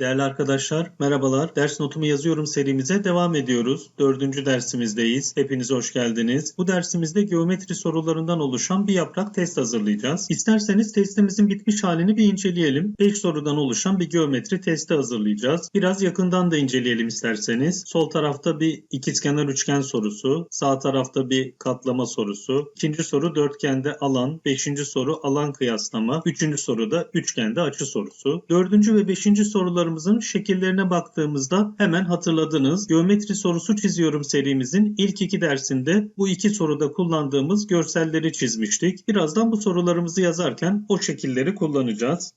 Değerli arkadaşlar, merhabalar. Ders notumu yazıyorum serimize devam ediyoruz. Dördüncü dersimizdeyiz. Hepiniz hoş geldiniz. Bu dersimizde geometri sorularından oluşan bir yaprak test hazırlayacağız. İsterseniz testimizin bitmiş halini bir inceleyelim. 5 sorudan oluşan bir geometri testi hazırlayacağız. Biraz yakından da inceleyelim isterseniz. Sol tarafta bir ikizkenar üçgen sorusu, sağ tarafta bir katlama sorusu, ikinci soru dörtgende alan, beşinci soru alan kıyaslama, üçüncü soru da üçgende açı sorusu. Dördüncü ve beşinci sorularımızın şekillerine baktığımızda hemen hatırladınız. Geometri sorusu çiziyorum serimizin ilk iki dersinde bu iki soruda kullandığımız görselleri çizmiştik. Birazdan bu sorularımızı yazarken o şekilleri kullanacağız.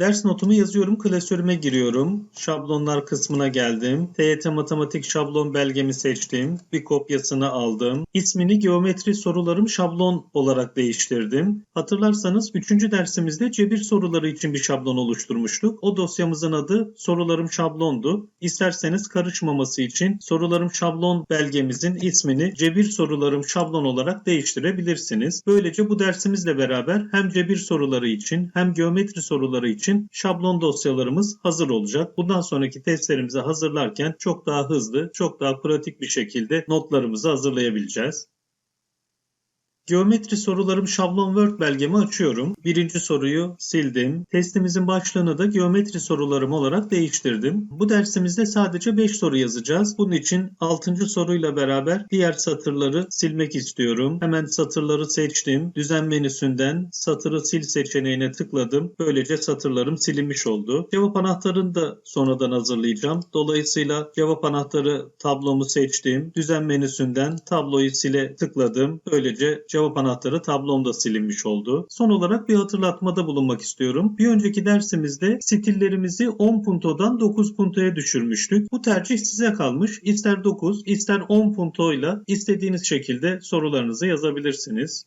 Ders notumu yazıyorum, klasörüme giriyorum. Şablonlar kısmına geldim. TYT Matematik şablon belgemi seçtim. Bir kopyasını aldım. İsmini geometri sorularım şablon olarak değiştirdim. Hatırlarsanız 3. dersimizde cebir soruları için bir şablon oluşturmuştuk. O dosyamızın adı sorularım şablondu. İsterseniz karışmaması için sorularım şablon belgemizin ismini cebir sorularım şablon olarak değiştirebilirsiniz. Böylece bu dersimizle beraber hem cebir soruları için hem geometri soruları için için şablon dosyalarımız hazır olacak. Bundan sonraki testlerimizi hazırlarken çok daha hızlı, çok daha pratik bir şekilde notlarımızı hazırlayabileceğiz. Geometri sorularım şablon Word belgemi açıyorum. Birinci soruyu sildim. Testimizin başlığını da geometri sorularım olarak değiştirdim. Bu dersimizde sadece 5 soru yazacağız. Bunun için 6. soruyla beraber diğer satırları silmek istiyorum. Hemen satırları seçtim. Düzen menüsünden satırı sil seçeneğine tıkladım. Böylece satırlarım silinmiş oldu. Cevap anahtarını da sonradan hazırlayacağım. Dolayısıyla cevap anahtarı tablomu seçtim. Düzen menüsünden tabloyu sile tıkladım. Böylece cevap anahtarı tablomda silinmiş oldu. Son olarak bir hatırlatmada bulunmak istiyorum. Bir önceki dersimizde stillerimizi 10 puntodan 9 puntoya düşürmüştük. Bu tercih size kalmış. İster 9 ister 10 puntoyla istediğiniz şekilde sorularınızı yazabilirsiniz.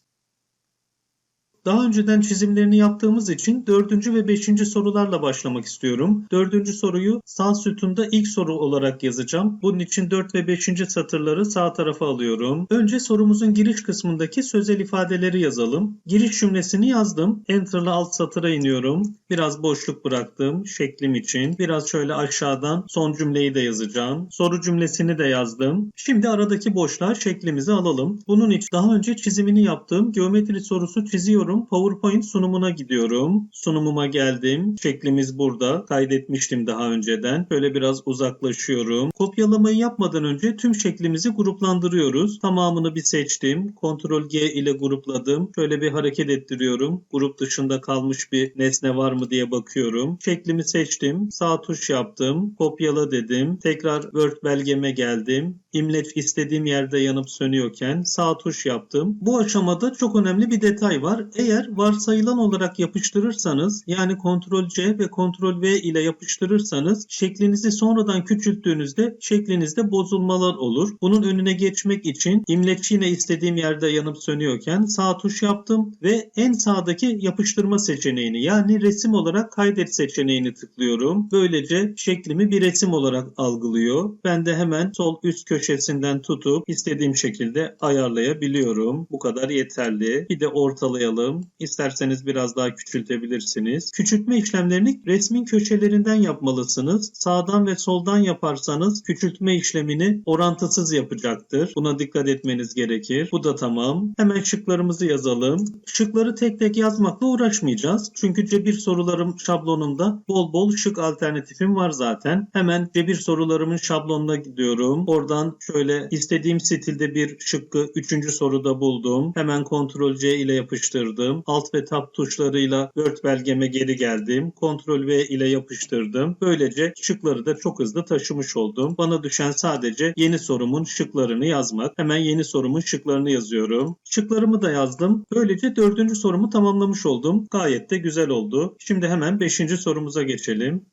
Daha önceden çizimlerini yaptığımız için dördüncü ve beşinci sorularla başlamak istiyorum. Dördüncü soruyu sağ sütunda ilk soru olarak yazacağım. Bunun için 4 ve 5. satırları sağ tarafa alıyorum. Önce sorumuzun giriş kısmındaki sözel ifadeleri yazalım. Giriş cümlesini yazdım. Enter'la alt satıra iniyorum. Biraz boşluk bıraktım şeklim için. Biraz şöyle aşağıdan son cümleyi de yazacağım. Soru cümlesini de yazdım. Şimdi aradaki boşluğa şeklimizi alalım. Bunun için daha önce çizimini yaptığım geometri sorusu çiziyorum gidiyorum. PowerPoint sunumuna gidiyorum. Sunumuma geldim. Şeklimiz burada. Kaydetmiştim daha önceden. Böyle biraz uzaklaşıyorum. Kopyalamayı yapmadan önce tüm şeklimizi gruplandırıyoruz. Tamamını bir seçtim. Ctrl G ile grupladım. Şöyle bir hareket ettiriyorum. Grup dışında kalmış bir nesne var mı diye bakıyorum. Şeklimi seçtim. Sağ tuş yaptım. Kopyala dedim. Tekrar Word belgeme geldim. İmleç istediğim yerde yanıp sönüyorken sağ tuş yaptım. Bu aşamada çok önemli bir detay var. Eğer varsayılan olarak yapıştırırsanız yani Ctrl C ve Ctrl V ile yapıştırırsanız şeklinizi sonradan küçülttüğünüzde şeklinizde bozulmalar olur. Bunun önüne geçmek için imleç yine istediğim yerde yanıp sönüyorken sağ tuş yaptım ve en sağdaki yapıştırma seçeneğini yani resim olarak kaydet seçeneğini tıklıyorum. Böylece şeklimi bir resim olarak algılıyor. Ben de hemen sol üst köşesinden tutup istediğim şekilde ayarlayabiliyorum. Bu kadar yeterli. Bir de ortalayalım yapalım. İsterseniz biraz daha küçültebilirsiniz. Küçültme işlemlerini resmin köşelerinden yapmalısınız. Sağdan ve soldan yaparsanız küçültme işlemini orantısız yapacaktır. Buna dikkat etmeniz gerekir. Bu da tamam. Hemen şıklarımızı yazalım. Şıkları tek tek yazmakla uğraşmayacağız. Çünkü cebir sorularım şablonunda bol bol şık alternatifim var zaten. Hemen cebir sorularımın şablonuna gidiyorum. Oradan şöyle istediğim stilde bir şıkkı 3. soruda buldum. Hemen Ctrl C ile yapıştırdım yapıştırdım. Alt ve tab tuşlarıyla Word belgeme geri geldim. Ctrl V ile yapıştırdım. Böylece şıkları da çok hızlı taşımış oldum. Bana düşen sadece yeni sorumun şıklarını yazmak. Hemen yeni sorumun şıklarını yazıyorum. Şıklarımı da yazdım. Böylece dördüncü sorumu tamamlamış oldum. Gayet de güzel oldu. Şimdi hemen beşinci sorumuza geçelim.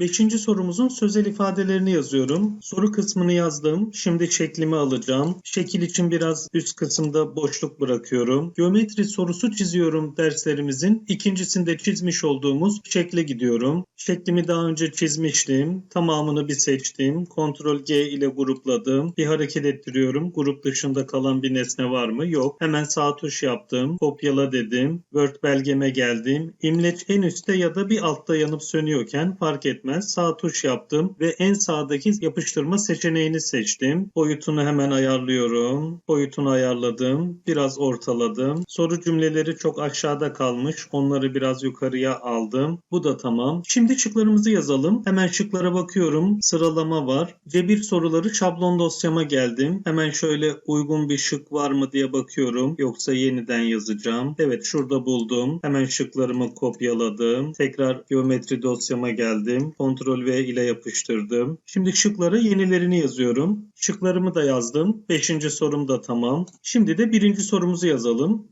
Beşinci sorumuzun sözel ifadelerini yazıyorum. Soru kısmını yazdım. Şimdi şeklimi alacağım. Şekil için biraz üst kısımda boşluk bırakıyorum. Geometri sorusu çiziyorum derslerimizin. ikincisinde çizmiş olduğumuz şekle gidiyorum. Şeklimi daha önce çizmiştim. Tamamını bir seçtim. Ctrl G ile grupladım. Bir hareket ettiriyorum. Grup dışında kalan bir nesne var mı? Yok. Hemen sağ tuş yaptım. Kopyala dedim. Word belgeme geldim. İmleç en üstte ya da bir altta yanıp sönüyorken fark etmez. Sağ tuş yaptım ve en sağdaki yapıştırma seçeneğini seçtim. Boyutunu hemen ayarlıyorum. Boyutunu ayarladım. Biraz ortaladım. Soru cümleleri çok aşağıda kalmış. Onları biraz yukarıya aldım. Bu da tamam. Şimdi şıklarımızı yazalım. Hemen şıklara bakıyorum. Sıralama var. Cebir soruları şablon dosyama geldim. Hemen şöyle uygun bir şık var mı diye bakıyorum. Yoksa yeniden yazacağım. Evet şurada buldum. Hemen şıklarımı kopyaladım. Tekrar geometri dosyama geldim. Ctrl V ile yapıştırdım. Şimdi şıklara yenilerini yazıyorum. Şıklarımı da yazdım. Beşinci sorum da tamam. Şimdi de birinci sorumuzu yazalım.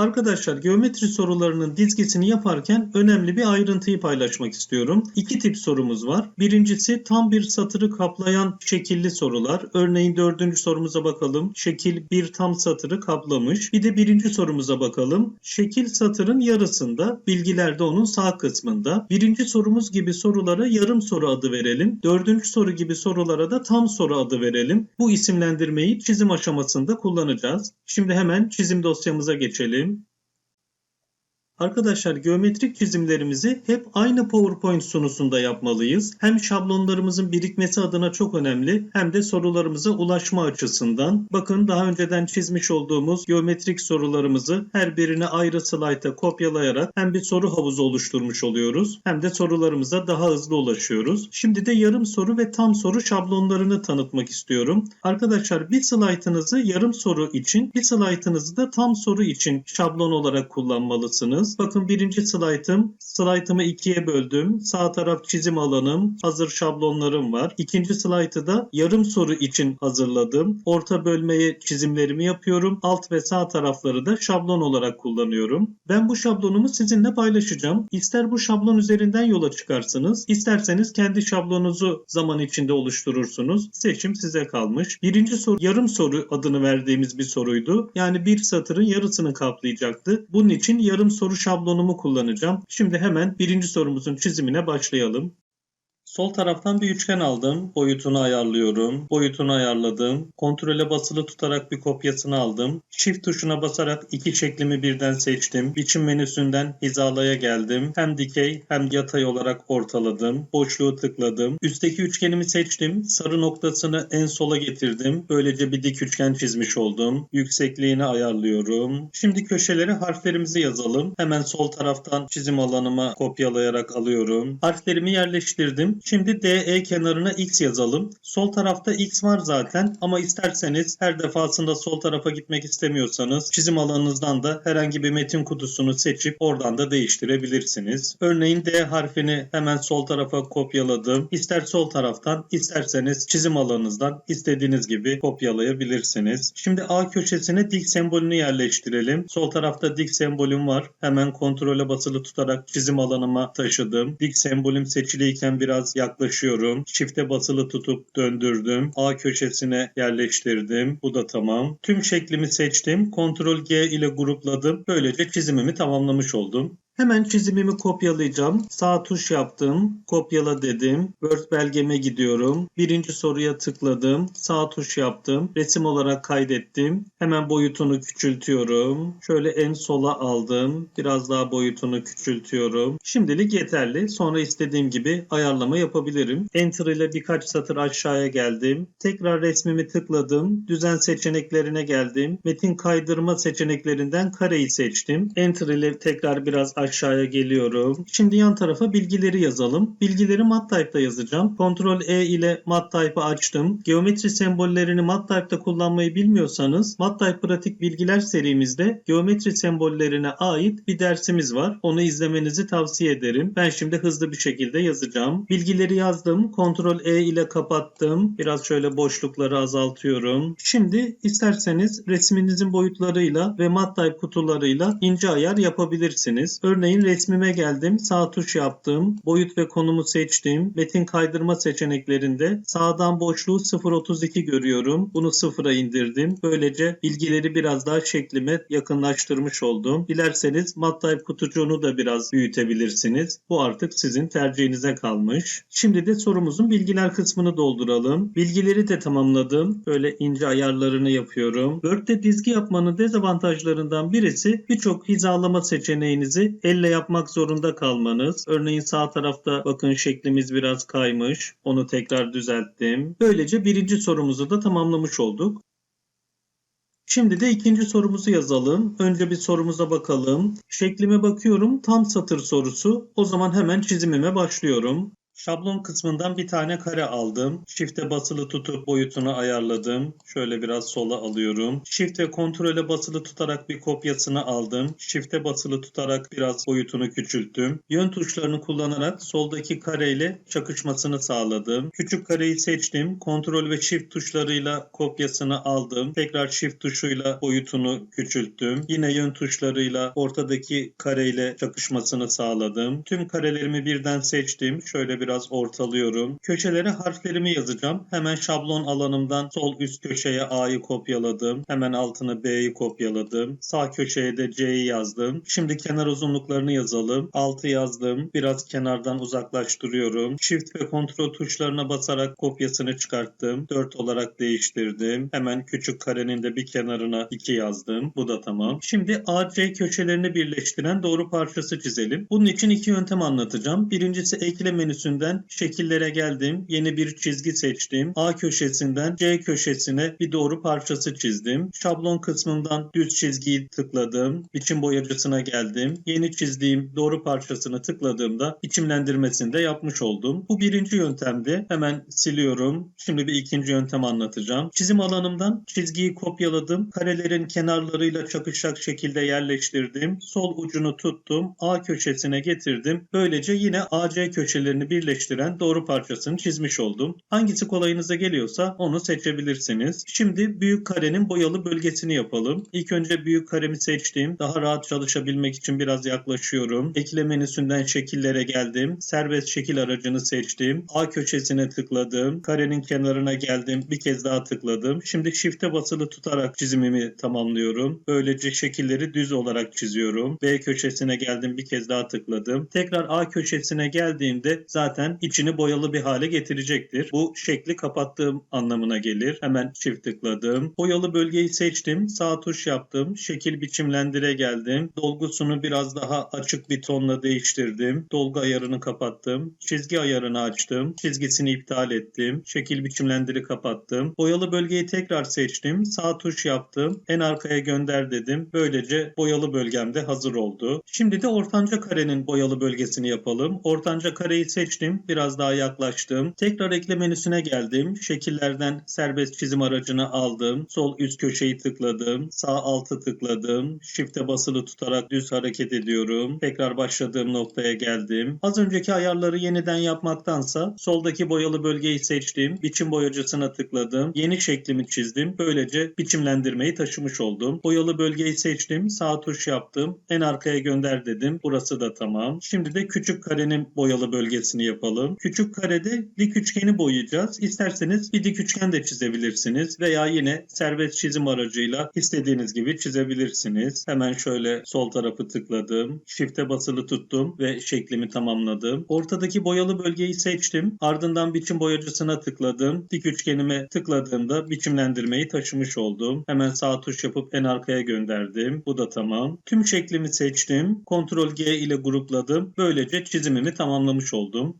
Arkadaşlar geometri sorularının dizgisini yaparken önemli bir ayrıntıyı paylaşmak istiyorum. İki tip sorumuz var. Birincisi tam bir satırı kaplayan şekilli sorular. Örneğin dördüncü sorumuza bakalım. Şekil bir tam satırı kaplamış. Bir de birinci sorumuza bakalım. Şekil satırın yarısında, bilgiler de onun sağ kısmında. Birinci sorumuz gibi sorulara yarım soru adı verelim. Dördüncü soru gibi sorulara da tam soru adı verelim. Bu isimlendirmeyi çizim aşamasında kullanacağız. Şimdi hemen çizim dosyamıza geçelim. Arkadaşlar geometrik çizimlerimizi hep aynı PowerPoint sunusunda yapmalıyız. Hem şablonlarımızın birikmesi adına çok önemli hem de sorularımıza ulaşma açısından. Bakın daha önceden çizmiş olduğumuz geometrik sorularımızı her birine ayrı slayta kopyalayarak hem bir soru havuzu oluşturmuş oluyoruz hem de sorularımıza daha hızlı ulaşıyoruz. Şimdi de yarım soru ve tam soru şablonlarını tanıtmak istiyorum. Arkadaşlar bir slaytınızı yarım soru için bir slaytınızı da tam soru için şablon olarak kullanmalısınız. Bakın birinci slaytım. Slaytımı ikiye böldüm. Sağ taraf çizim alanım. Hazır şablonlarım var. İkinci slaytı da yarım soru için hazırladım. Orta bölmeye çizimlerimi yapıyorum. Alt ve sağ tarafları da şablon olarak kullanıyorum. Ben bu şablonumu sizinle paylaşacağım. İster bu şablon üzerinden yola çıkarsınız. isterseniz kendi şablonunuzu zaman içinde oluşturursunuz. Seçim size kalmış. Birinci soru yarım soru adını verdiğimiz bir soruydu. Yani bir satırın yarısını kaplayacaktı. Bunun için yarım soru şablonumu kullanacağım. Şimdi hemen birinci sorumuzun çizimine başlayalım. Sol taraftan bir üçgen aldım. Boyutunu ayarlıyorum. Boyutunu ayarladım. Kontrole basılı tutarak bir kopyasını aldım. Shift tuşuna basarak iki şeklimi birden seçtim. Biçim menüsünden hizalaya geldim. Hem dikey hem yatay olarak ortaladım. Boşluğu tıkladım. Üstteki üçgenimi seçtim. Sarı noktasını en sola getirdim. Böylece bir dik üçgen çizmiş oldum. Yüksekliğini ayarlıyorum. Şimdi köşelere harflerimizi yazalım. Hemen sol taraftan çizim alanıma kopyalayarak alıyorum. Harflerimi yerleştirdim. Şimdi DE kenarına X yazalım. Sol tarafta X var zaten ama isterseniz her defasında sol tarafa gitmek istemiyorsanız çizim alanınızdan da herhangi bir metin kutusunu seçip oradan da değiştirebilirsiniz. Örneğin D harfini hemen sol tarafa kopyaladım. İster sol taraftan isterseniz çizim alanınızdan istediğiniz gibi kopyalayabilirsiniz. Şimdi A köşesine dik sembolünü yerleştirelim. Sol tarafta dik sembolüm var. Hemen kontrole basılı tutarak çizim alanıma taşıdım. Dik sembolüm seçiliyken biraz yaklaşıyorum. Shift'e basılı tutup döndürdüm. A köşesine yerleştirdim. Bu da tamam. Tüm şeklimi seçtim. Ctrl G ile grupladım. Böylece çizimimi tamamlamış oldum. Hemen çizimimi kopyalayacağım. Sağ tuş yaptım. Kopyala dedim. Word belgeme gidiyorum. Birinci soruya tıkladım. Sağ tuş yaptım. Resim olarak kaydettim. Hemen boyutunu küçültüyorum. Şöyle en sola aldım. Biraz daha boyutunu küçültüyorum. Şimdilik yeterli. Sonra istediğim gibi ayarlama yapabilirim. Enter ile birkaç satır aşağıya geldim. Tekrar resmimi tıkladım. Düzen seçeneklerine geldim. Metin kaydırma seçeneklerinden kareyi seçtim. Enter ile tekrar biraz aşağıya geliyorum. Şimdi yan tarafa bilgileri yazalım. Bilgileri MATLAB'da yazacağım. Ctrl E ile MATLAB'ı açtım. Geometri sembollerini MATLAB'da kullanmayı bilmiyorsanız MATLAB pratik bilgiler serimizde geometri sembollerine ait bir dersimiz var. Onu izlemenizi tavsiye ederim. Ben şimdi hızlı bir şekilde yazacağım. Bilgileri yazdım. Ctrl E ile kapattım. Biraz şöyle boşlukları azaltıyorum. Şimdi isterseniz resminizin boyutlarıyla ve MATLAB kutularıyla ince ayar yapabilirsiniz. Örneğin Örneğin resmime geldim, sağ tuş yaptım, boyut ve konumu seçtim. Metin kaydırma seçeneklerinde sağdan boşluğu 0.32 görüyorum. Bunu sıfıra indirdim. Böylece bilgileri biraz daha şeklime yakınlaştırmış oldum. Dilerseniz MATLAB kutucuğunu da biraz büyütebilirsiniz. Bu artık sizin tercihinize kalmış. Şimdi de sorumuzun bilgiler kısmını dolduralım. Bilgileri de tamamladım. Böyle ince ayarlarını yapıyorum. Word'de dizgi yapmanın dezavantajlarından birisi birçok hizalama seçeneğinizi elle yapmak zorunda kalmanız. Örneğin sağ tarafta bakın şeklimiz biraz kaymış. Onu tekrar düzelttim. Böylece birinci sorumuzu da tamamlamış olduk. Şimdi de ikinci sorumuzu yazalım. Önce bir sorumuza bakalım. Şeklime bakıyorum. Tam satır sorusu. O zaman hemen çizimime başlıyorum. Şablon kısmından bir tane kare aldım. Shift'e basılı tutup boyutunu ayarladım. Şöyle biraz sola alıyorum. Shift ve kontrole basılı tutarak bir kopyasını aldım. Shift'e basılı tutarak biraz boyutunu küçülttüm. Yön tuşlarını kullanarak soldaki kareyle çakışmasını sağladım. Küçük kareyi seçtim. Kontrol ve Shift tuşlarıyla kopyasını aldım. Tekrar Shift tuşuyla boyutunu küçülttüm. Yine yön tuşlarıyla ortadaki kareyle çakışmasını sağladım. Tüm karelerimi birden seçtim. Şöyle biraz ortalıyorum. Köşelere harflerimi yazacağım. Hemen şablon alanımdan sol üst köşeye A'yı kopyaladım. Hemen altına B'yi kopyaladım. Sağ köşeye de C'yi yazdım. Şimdi kenar uzunluklarını yazalım. 6 yazdım. Biraz kenardan uzaklaştırıyorum. Shift ve kontrol tuşlarına basarak kopyasını çıkarttım. 4 olarak değiştirdim. Hemen küçük karenin de bir kenarına 2 yazdım. Bu da tamam. Şimdi AC köşelerini birleştiren doğru parçası çizelim. Bunun için iki yöntem anlatacağım. Birincisi ekle menüsünden şekillere geldim. Yeni bir çizgi seçtim. A köşesinden C köşesine bir doğru parçası çizdim. Şablon kısmından düz çizgiyi tıkladım. Biçim boyacısına geldim. Yeni çizdiğim doğru parçasını tıkladığımda biçimlendirmesini de yapmış oldum. Bu birinci yöntemdi. Hemen siliyorum. Şimdi bir ikinci yöntem anlatacağım. Çizim alanımdan çizgiyi kopyaladım. Karelerin kenarlarıyla çakışacak şekilde yerleştirdim. Sol ucunu tuttum. A köşesine getirdim. Böylece yine AC köşelerini birleştiren doğru parçasını çizmiş oldum. Hangisi kolayınıza geliyorsa onu seçebilirsiniz. Şimdi büyük karenin boyalı bölgesini yapalım. İlk önce büyük karemi seçtim. Daha rahat çalışabilmek için biraz yaklaşıyorum. Ekle menüsünden şekillere geldim. Serbest şekil aracını seçtim. A köşesine tıkladım. Karenin kenarına geldim. Bir kez daha tıkladım. Şimdi shift'e basılı tutarak çizimimi tamamlıyorum. Böylece şekilleri düz olarak çiziyorum. B köşesine geldim. Bir kez daha tıkladım. Tekrar A köşesine geldiğimde zaten içini boyalı bir hale getirecektir. Bu şekli kapattığım anlamına gelir. Hemen çift tıkladım. Boyalı bölgeyi seçtim. Sağ tuş yaptım. Şekil biçimlendire geldim. Dolgusunu biraz daha açık bir tonla değiştirdim. Dolgu ayarını kapattım. Çizgi ayarını açtım. Çizgisini iptal ettim. Şekil biçimlendiri kapattım. Boyalı bölgeyi tekrar seçtim. Sağ tuş yaptım. En arkaya gönder dedim. Böylece boyalı bölgem de hazır oldu. Şimdi de ortanca karenin boyalı bölgesini yapalım. Ortanca kareyi seçtim. Biraz daha yaklaştım. Tekrar ekle menüsüne geldim. Şekillerden serbest çizim aracını aldım. Sol üst köşeyi tıkladım. Sağ altı tıkladım. Shift'e basılı tutarak düz hareket ediyorum. Tekrar başladığım noktaya geldim. Az önceki ayarları yeniden yapmaktansa soldaki boyalı bölgeyi seçtim. Biçim boyacısına tıkladım. Yeni şeklimi çizdim. Böylece biçimlendirmeyi taşımış oldum. Boyalı bölgeyi seçtim. Sağ tuş yaptım. En arkaya gönder dedim. Burası da tamam. Şimdi de küçük karenin boyalı bölgesini yapalım. Küçük karede dik üçgeni boyayacağız. İsterseniz bir dik üçgen de çizebilirsiniz veya yine serbest çizim aracıyla istediğiniz gibi çizebilirsiniz. Hemen şöyle sol tarafı tıkladım. Shift'e basılı tuttum ve şeklimi tamamladım. Ortadaki boyalı bölgeyi seçtim. Ardından biçim boyacısına tıkladım. Dik üçgenime tıkladığımda biçimlendirmeyi taşımış oldum. Hemen sağ tuş yapıp en arkaya gönderdim. Bu da tamam. Tüm şeklimi seçtim. Ctrl G ile grupladım. Böylece çizimimi tamamlamış oldum.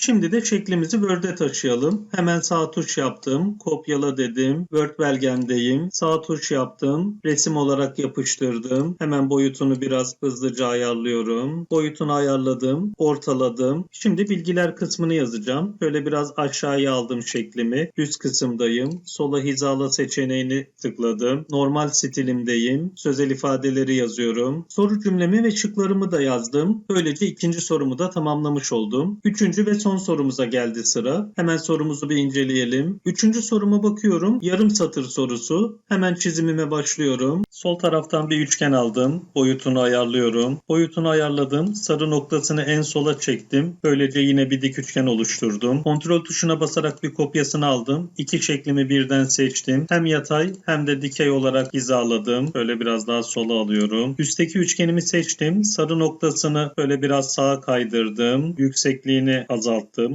Şimdi de şeklimizi Word'e taşıyalım. Hemen sağ tuş yaptım. Kopyala dedim. Word belgemdeyim. Sağ tuş yaptım. Resim olarak yapıştırdım. Hemen boyutunu biraz hızlıca ayarlıyorum. Boyutunu ayarladım. Ortaladım. Şimdi bilgiler kısmını yazacağım. Şöyle biraz aşağıya aldım şeklimi. Üst kısımdayım. Sola hizala seçeneğini tıkladım. Normal stilimdeyim. Sözel ifadeleri yazıyorum. Soru cümlemi ve şıklarımı da yazdım. Böylece ikinci sorumu da tamamlamış oldum. Üçüncü ve son sorumuza geldi sıra. Hemen sorumuzu bir inceleyelim. Üçüncü soruma bakıyorum. Yarım satır sorusu. Hemen çizimime başlıyorum. Sol taraftan bir üçgen aldım. Boyutunu ayarlıyorum. Boyutunu ayarladım. Sarı noktasını en sola çektim. Böylece yine bir dik üçgen oluşturdum. Kontrol tuşuna basarak bir kopyasını aldım. İki şeklimi birden seçtim. Hem yatay hem de dikey olarak hizaladım. Böyle biraz daha sola alıyorum. Üstteki üçgenimi seçtim. Sarı noktasını böyle biraz sağa kaydırdım. Yüksekliğini azalttım.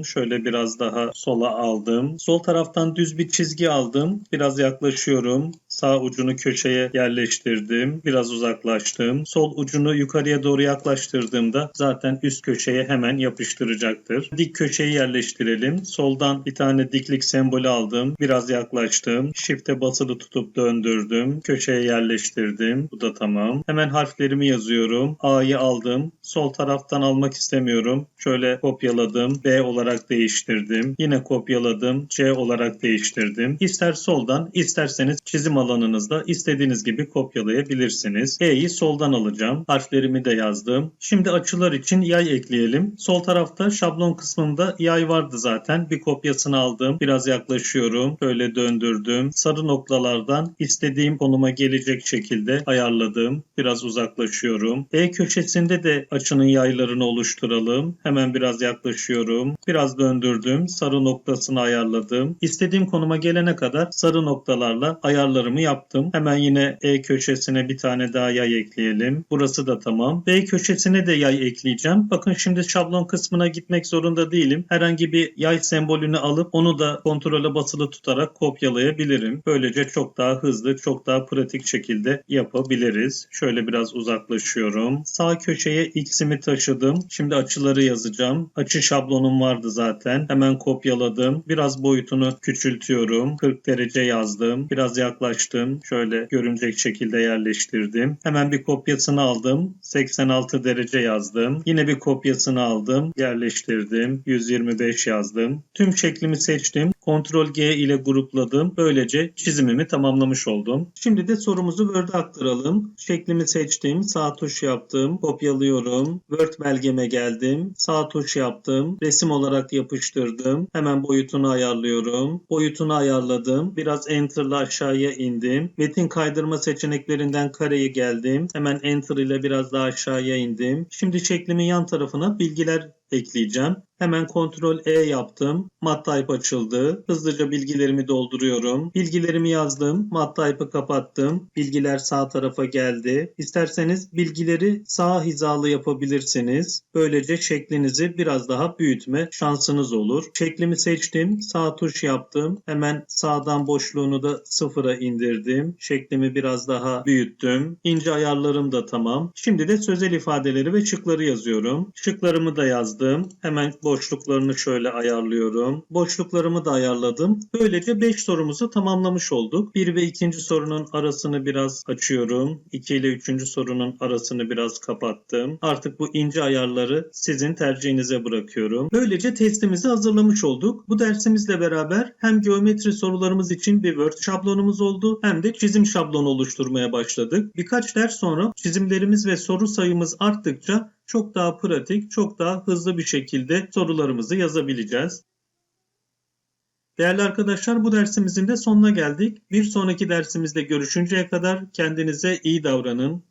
Şöyle biraz daha sola aldım. Sol taraftan düz bir çizgi aldım. Biraz yaklaşıyorum. Sağ ucunu köşeye yerleştirdim. Biraz uzaklaştım. Sol ucunu yukarıya doğru yaklaştırdığımda zaten üst köşeye hemen yapıştıracaktır. Dik köşeyi yerleştirelim. Soldan bir tane diklik sembolü aldım. Biraz yaklaştım. Shift'e basılı tutup döndürdüm. Köşeye yerleştirdim. Bu da tamam. Hemen harflerimi yazıyorum. A'yı aldım. Sol taraftan almak istemiyorum. Şöyle kopyaladım. B olarak değiştirdim. Yine kopyaladım. C olarak değiştirdim. İster soldan isterseniz çizim alanınızda istediğiniz gibi kopyalayabilirsiniz. E'yi soldan alacağım. Harflerimi de yazdım. Şimdi açılar için yay ekleyelim. Sol tarafta şablon kısmında yay vardı zaten. Bir kopyasını aldım. Biraz yaklaşıyorum. Böyle döndürdüm. Sarı noktalardan istediğim konuma gelecek şekilde ayarladım. Biraz uzaklaşıyorum. E köşesinde de açının yaylarını oluşturalım. Hemen biraz yaklaşıyorum. Biraz döndürdüm. Sarı noktasını ayarladım. İstediğim konuma gelene kadar sarı noktalarla ayarlarımı yaptım. Hemen yine E köşesine bir tane daha yay ekleyelim. Burası da tamam. B köşesine de yay ekleyeceğim. Bakın şimdi şablon kısmına gitmek zorunda değilim. Herhangi bir yay sembolünü alıp onu da kontrole basılı tutarak kopyalayabilirim. Böylece çok daha hızlı, çok daha pratik şekilde yapabiliriz. Şöyle biraz uzaklaşıyorum. Sağ köşeye x'imi taşıdım. Şimdi açıları yazacağım. Açı şablonum vardı zaten. Hemen kopyaladım. Biraz boyutunu küçültüyorum. 40 derece yazdım. Biraz yaklaştım. Şöyle görünecek şekilde yerleştirdim. Hemen bir kopyasını aldım. 86 derece yazdım. Yine bir kopyasını aldım. Yerleştirdim. 125 yazdım. Tüm şeklimi seçtim. Ctrl G ile grupladım. Böylece çizimimi tamamlamış oldum. Şimdi de sorumuzu Word'e aktaralım. Şeklimi seçtim. Sağ tuş yaptım. Kopyalıyorum. Word belgeme geldim. Sağ tuş yaptım. Resim olarak yapıştırdım. Hemen boyutunu ayarlıyorum. Boyutunu ayarladım. Biraz Enter'la aşağıya indim. Metin kaydırma seçeneklerinden kareye geldim. Hemen Enter ile biraz daha aşağıya indim. Şimdi şeklimin yan tarafına bilgiler ekleyeceğim. Hemen Ctrl E yaptım. Mattype açıldı. Hızlıca bilgilerimi dolduruyorum. Bilgilerimi yazdım. Mattype'ı kapattım. Bilgiler sağ tarafa geldi. İsterseniz bilgileri sağ hizalı yapabilirsiniz. Böylece şeklinizi biraz daha büyütme şansınız olur. Şeklimi seçtim. Sağ tuş yaptım. Hemen sağdan boşluğunu da sıfıra indirdim. Şeklimi biraz daha büyüttüm. İnce ayarlarım da tamam. Şimdi de sözel ifadeleri ve şıkları yazıyorum. Şıklarımı da yazdım. Hemen boşluklarını şöyle ayarlıyorum. Boşluklarımı da ayarladım. Böylece 5 sorumuzu tamamlamış olduk. 1 ve 2. sorunun arasını biraz açıyorum. 2 ile 3. sorunun arasını biraz kapattım. Artık bu ince ayarları sizin tercihinize bırakıyorum. Böylece testimizi hazırlamış olduk. Bu dersimizle beraber hem geometri sorularımız için bir Word şablonumuz oldu hem de çizim şablonu oluşturmaya başladık. Birkaç ders sonra çizimlerimiz ve soru sayımız arttıkça çok daha pratik, çok daha hızlı bir şekilde sorularımızı yazabileceğiz. Değerli arkadaşlar bu dersimizin de sonuna geldik. Bir sonraki dersimizde görüşünceye kadar kendinize iyi davranın.